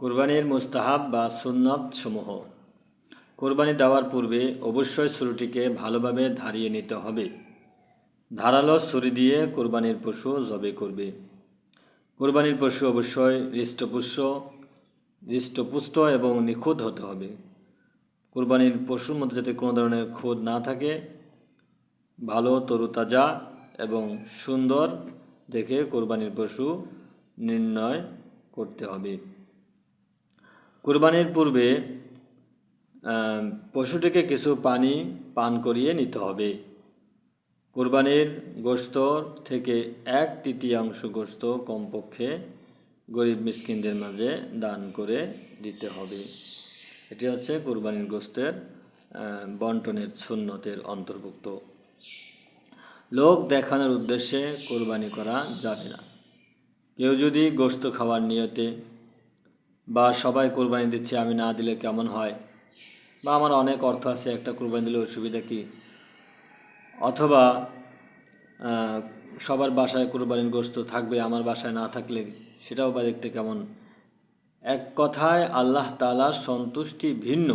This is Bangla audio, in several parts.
কোরবানির মুস্তাহাব বা সুন্নত সমূহ। কোরবানি দেওয়ার পূর্বে অবশ্যই ছুরিটিকে ভালোভাবে ধারিয়ে নিতে হবে। ধারালো ছুরি দিয়ে কোরবানির পশু জবে করবে। কোরবানির পশু অবশ্যই হৃষ্টপুষ্ট হৃষ্টপুষ্ট এবং নিখুঁত হতে হবে। কোরবানির পশুর মধ্যে যাতে কোনো ধরনের খুঁত না থাকে, ভালো তরুতাজা এবং সুন্দর দেখে কোরবানির পশু নির্ণয় করতে হবে। কুরবানির পূর্বে পশুটিকে কিছু পানি পান করিয়ে নিতে হবে। কুরবানির গোস্ত থেকে এক তৃতীয়াংশ গোস্ত কমপক্ষে গরিব মিসকিনদের মাঝে দান করে দিতে হবে। এটি হচ্ছে কুরবানির গোস্তের বন্টনের সুন্নতের অন্তর্ভুক্ত। লোক দেখানোর উদ্দেশ্যে কোরবানি করা যাবে না। কেউ যদি গোস্ত খাওয়ার নিয়তে বা সবাই কোরবানি দিচ্ছে, আমি না দিলে কেমন হয়? বা আমার অনেক অর্থ আছে, একটা কোরবানি দিলে অসুবিধা কী? অথবা সবার বাসায় কোরবানির গোস্ত থাকবে, আমার বাসায় না থাকলে সেটাও বা দেখতে কেমন? এক কথায়, আল্লাহ তালার সন্তুষ্টি ভিন্ন।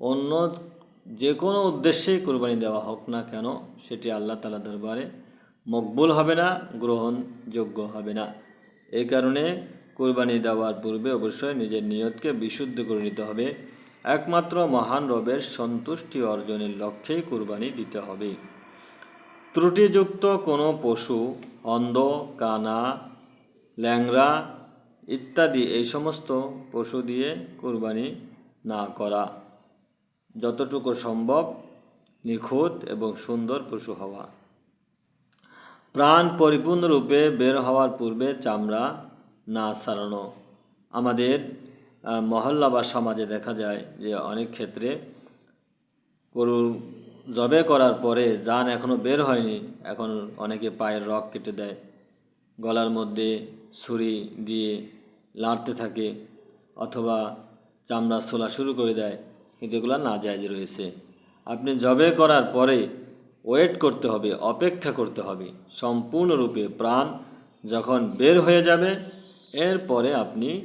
অন্য যে কোনো উদ্দেশ্যেই কোরবানি দেওয়া হোক না কেন, সেটি আল্লাহ তালা দরবারে মকবুল হবে না, গ্রহণযোগ্য হবে না। এই কারণে কোরবানি দেওয়ার পূর্বে অবশ্যই নিজের নিয়তকে বিশুদ্ধ করে নিতে হবে। একমাত্র মহান রবের সন্তুষ্টি অর্জনের লক্ষ্যেই কোরবানি দিতে হবে। ত্রুটিযুক্ত কোনো পশু, অন্ধ, কানা ল্যাংরা ইত্যাদি এই সমস্ত পশু দিয়ে কোরবানি না করা যতটুকু সম্ভব নিখুঁত এবং সুন্দর পশু হওয়া। প্রাণ পরিপূর্ণরূপে বের হওয়ার পূর্বে চামড়া না সারানো। আমাদের মহল্লা বা সমাজে দেখা যায় যে অনেক ক্ষেত্রে গরুর জবে করার পরে যান এখনও বের হয়নি, এখন অনেকে পায়ের রক কেটে দেয়। গলার মধ্যে ছুরি দিয়ে লাড়তে থাকে অথবা চামড়া ছোলা শুরু করে দেয়, কিন্তু এগুলো না জায়জ রয়েছে। আপনি জবে করার পরে ওয়েট করতে হবে, অপেক্ষা করতে হবে। সম্পূর্ণরূপে প্রাণ যখন বের হয়ে যাবে এরপরে আপনি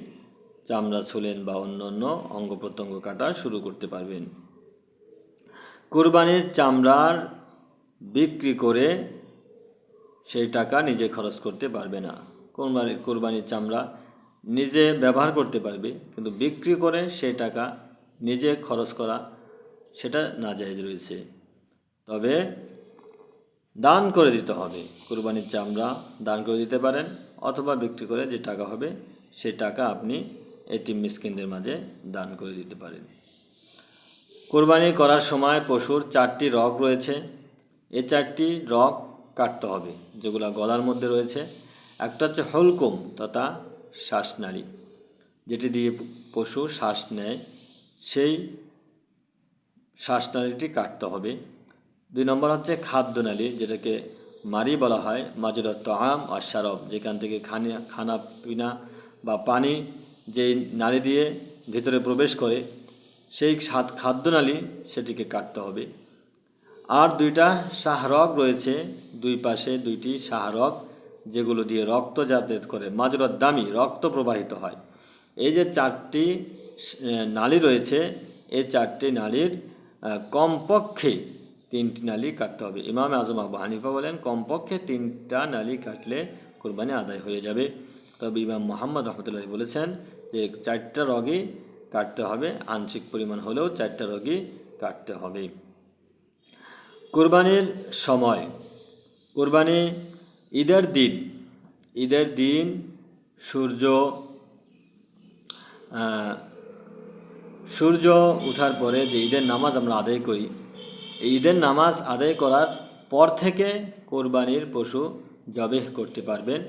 চামড়া ছুলেন বা অন্য অন্য অঙ্গ প্রত্যঙ্গ কাটা শুরু করতে পারবেন। কুরবানির চামড়ার বিক্রি করে সেই টাকা নিজে খরচ করতে পারবে না। কোরবানি, কোরবানির চামড়া নিজে ব্যবহার করতে পারবে, কিন্তু বিক্রি করে সেই টাকা নিজে খরচ করা সেটা না নাজায়জ রয়েছে। তবে দান করে দিতে হবে। কুরবানির চামড়া দান করে দিতে পারেন। অথবা বিক্রি করে যে টাকা হবে সেই টাকা আপনি এটিম মিসকিনদের মাঝে দান করে দিতে পারেন। কোরবানি করার সময় পশুর চারটি রগ রয়েছে। এই চারটি রগ কাটতে হবে, যেগুলো গলার মধ্যে রয়েছে। একটা হচ্ছে হলকুম তথা শ্বাসনালী যেটি দিয়ে পশু শ্বাস নেয়। সেই শ্বাসনালীটি কাটতে হবে। দুই নম্বর হচ্ছে খাদ্যনালী যেটাকে মারি বলা হয় মাজরত আম আর সারব যেখান থেকে খানা খানা, পিনা বা পানি যেই নালী দিয়ে ভিতরে প্রবেশ করে, সেই খাদ খাদ্যনালী সেটিকে কাটতে হবে। আর দুইটা শাহরগ রয়েছে, দুই পাশে দুইটি শাহরগ, যেগুলো দিয়ে রক্ত যাতায়াত করে মাজরত দামি রক্ত প্রবাহিত হয়। এই যে চারটি নালী রয়েছে, এই চারটি নালীর কমপক্ষে তিনটি নালি কাটতে হবে। ইমাম আজম আবু হানিফা বলেন, কমপক্ষে তিনটা নালি কাটলে কোরবানি আদায় হয়ে যাবে। তবে ইমাম মোহাম্মদ রহমতুল্লাহ বলেছেন যে, চারটা রগই কাটতে হবে। আংশিক পরিমাণ হলেও চারটা রগই কাটতে হবে। কোরবানির সময়। কোরবানি ঈদের দিন। ঈদের দিন সূর্য সূর্য ওঠার পরে যে ঈদের নামাজ আমরা আদায় করি ঈদের নামাজ আদায় করার পর থেকে কোরবানির পশু জবেহ করতে পারবেন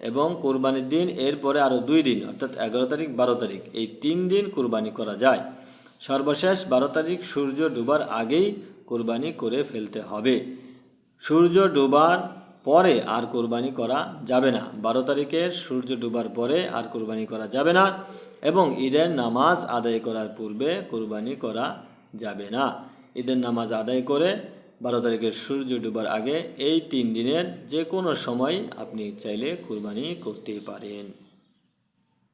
এবং কোরবানির দিন এরপরে আরও দুই দিন, অর্থাৎ এগারো তারিখ, বারো তারিখ, এই তিন দিন কোরবানি করা যায়। সর্বশেষ বারো তারিখ সূর্য ডুবার আগেই কোরবানি করে ফেলতে হবে। সূর্য ডুবার পরে আর কোরবানি করা যাবে না। বারো তারিখের সূর্য ডুবার পরে আর কোরবানি করা যাবে না এবং ঈদের নামাজ আদায় করার পূর্বে কোরবানি করা যাবে না। ঈদের নামাজ আদায় করে বারো তারিখের সূর্য ডুবার আগে এই তিন দিনের যে কোনো সময় আপনি চাইলে কুরবানি করতে পারেন।